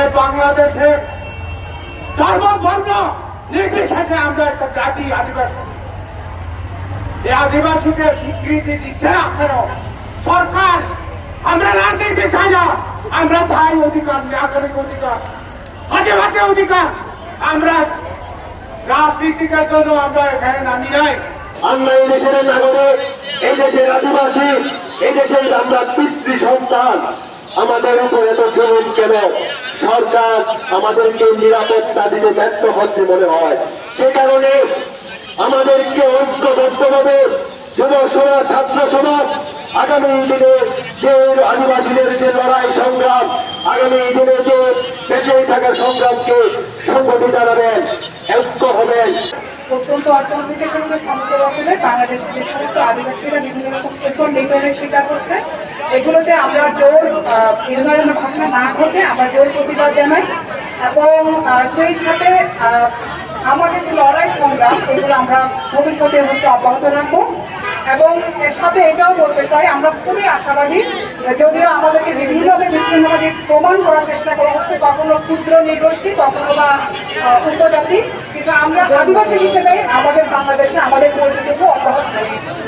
এ বাংলাদেশের ধর্ম বর্ণ নির্বিশেষে আমরা একটা জাতি আদিবাসী। এই আদিবাসীকে স্বীকৃতি দিচ্ছে না সরকার, আমরা রাজনীতি চাই না। আমরা চাই অধিকার, নাগরিক অধিকার আদিবাসী অধিকার। আমরা রাজনীতিকের জন্য আমরা এখানে নামি নাই। আমরা এই দেশের নাগরিক, এই দেশের আদিবাসী, এই দেশের আমরা পিতৃ সন্তান। আমাদের উপর এত জরুরি কেন? সরকার আমাদেরকে নিরাপত্তা দিতে ব্যর্থ হচ্ছে মনে হয়। সে কারণে আমাদেরকে ঐক্যবদ্ধভাবে যুব সমাজ, ছাত্র সমাজ আগামী দিনে যে আদিবাসীদের যে লড়াই সংগ্রাম, আগামী দিনে যে বেঁচে থাকার সংগ্রামকে সংগঠিত জানাবেন ঐক্য হবেন। অত্যন্ত অর্থনৈতিক সমস্ত রকমের বাংলাদেশের যে সমস্ত আদিবাসীরা বিভিন্ন রকম শিকার হচ্ছে। এগুলোতে আমরা জোর এই ঘটনা না ঘটে আমরা জোর প্রতিবাদ জানাই। এবং সেই সাথে আমাদের যে লড়াই সংগ্রাম, এগুলো আমরা ভবিষ্যতে হচ্ছে অব্যাহত রাখব। এবং এর সাথে এটাও বলতে চাই, আমরা খুবই আশাবাদী, যদিও আমাদেরকে বিভিন্নভাবে বিচ্ছিন্নভাবে প্রমাণ করার চেষ্টা করা হচ্ছে, কখনো ক্ষুদ্র নির্গোষ্ঠী কখনো বা উপজাতি। কিন্তু আমরা আদিবাসী হিসেবে আমাদের বাংলাদেশে আমাদের পরিচিতিকে অব্যাহত।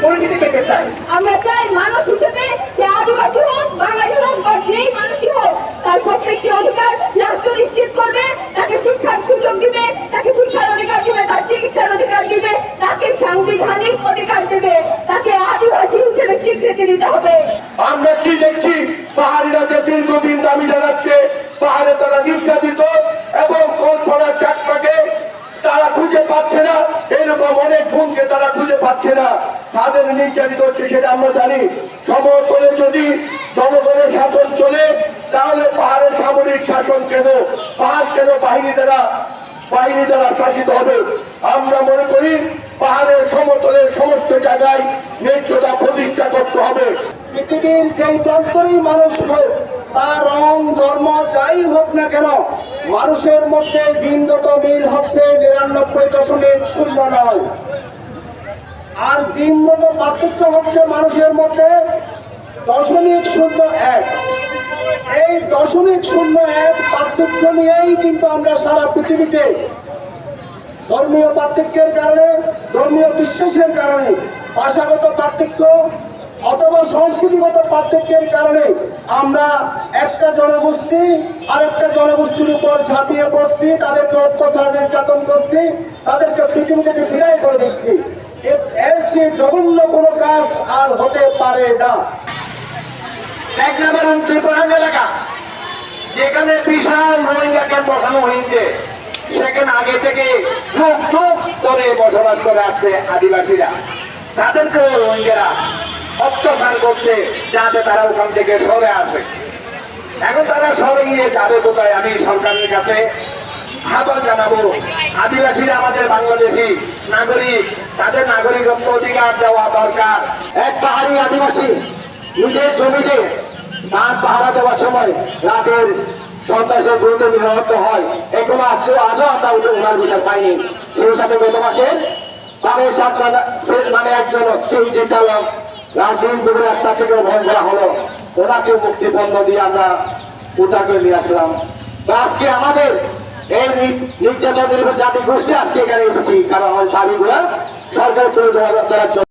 পরিচিতি পেতে চাই। আমরা চাই মানুষ হিসেবে সে আদিবাসী হোক বাঙালি হোক বা যেই মানুষই হোক তার প্রত্যেকটি অধিকার রাষ্ট্র নিশ্চিত করবে তাকে শিক্ষার সুযোগ দিবে তাকে শিক্ষার অধিকার দিবে তার চিকিৎসার অধিকার দিবে তাকে সাংবিধানিক অধিকার দিবে তাকে আদিবাসী হিসেবে স্বীকৃতি দিতে হবে আমরা কি দেখছি পাহাড়িরা যে দীর্ঘদিন দাবি জানাচ্ছে পাহাড়ে তারা নির্যাতিত এবং কোন পড়া চাকমাকে তারা খুঁজে পাচ্ছে না। এরকম অনেক বোনকে তারা খুঁজে পাচ্ছে না। তাদের নির্যাতিত হচ্ছে সেটা আমরা জানি। সমতলে যদি জনগণের শাসন চলে, তাহলে পাহাড়ের সামরিক শাসন কেন? পাহাড় কেন বাহিনী দ্বারা বাহিনী দ্বারা শাসিত হবে? আমরা মনে করি পাহাড়ের সমতলের সমস্ত জায়গায় হবে পৃথিবীর যেই প্রান্তরেই মানুষ হোক, তার রং, ধর্ম, যাই হোক না কেন, মানুষের মধ্যে জিনগত মিল হচ্ছে নিরানব্বই দশমিক শূন্য নয়। আর জিনগত পার্থক্য হচ্ছে মানুষের মধ্যে, দশমিক শূন্য এক। এই দশমিক শূন্য এক পার্থক্য নিয়েই কিন্তু আমরা সারা পৃথিবীতে ধর্মীয় পার্থক্যের কারণে, ধর্মীয় বিশ্বাসের কারণে, ভাষাগত পার্থক্য অথবা সংস্কৃতিগত পার্থক্যের কারণে আমরা একটা জনগোষ্ঠী আরেকটা জনগোষ্ঠীর উপর ঝাঁপিয়ে পড়ছি, তাদেরকে অত্যাচার, নির্যাতন করছি, তাদেরকে পৃথিবী থেকে বিদায় করে দিচ্ছি। এর- চেয়ে জঘন্য কোনো কাজ আর হতে পারে না। এক নম্বর অঞ্চল প্রধান এলাকা, যেখানে বিশাল রোহিঙ্গা ক্যাম্প বসানো হয়েছে। সেখানে আগে থেকে যুগ যুগ ধরে বসবাস করে আসছে আদিবাসীরা। তাদেরকে রোহিঙ্গারা অত্যাচার করছে যাতে তারা ওখান থেকে সরে আসে। এখন তারা সরে গিয়ে যাবে কোথায় আমি সরকারের কাছে আহ্বান জানাব। আদিবাসীরা আমাদের বাংলাদেশি নাগরিক, তাদের নাগরিকত্ব অধিকার দেওয়া দরকার। এক পাহাড়ি আদিবাসী নিজের জমিতে তার পাহারা দেওয়ার সময় রাতের সন্ত্রাসের গুরুত্ব নিহত হয়। এগুলো আজও আমরা ওনার বিচার পাইনি। সেই সাথে গত মাসে তাদের সাত মানে একজন হচ্ছে যে চালক দিন দুপুর রাস্তা থেকে ভয় করা হলো। ওনাকে মুক্তিপণ্য দিয়ে আমরা উদ্ধার করে নিয়ে আসলাম। আজকে আমাদের এই নির্যাতনের জাতি গোষ্ঠী আজকে এখানে এসেছি। কারণ আমাদের দাবিগুলা সরকার তুলে ধরার জন্য।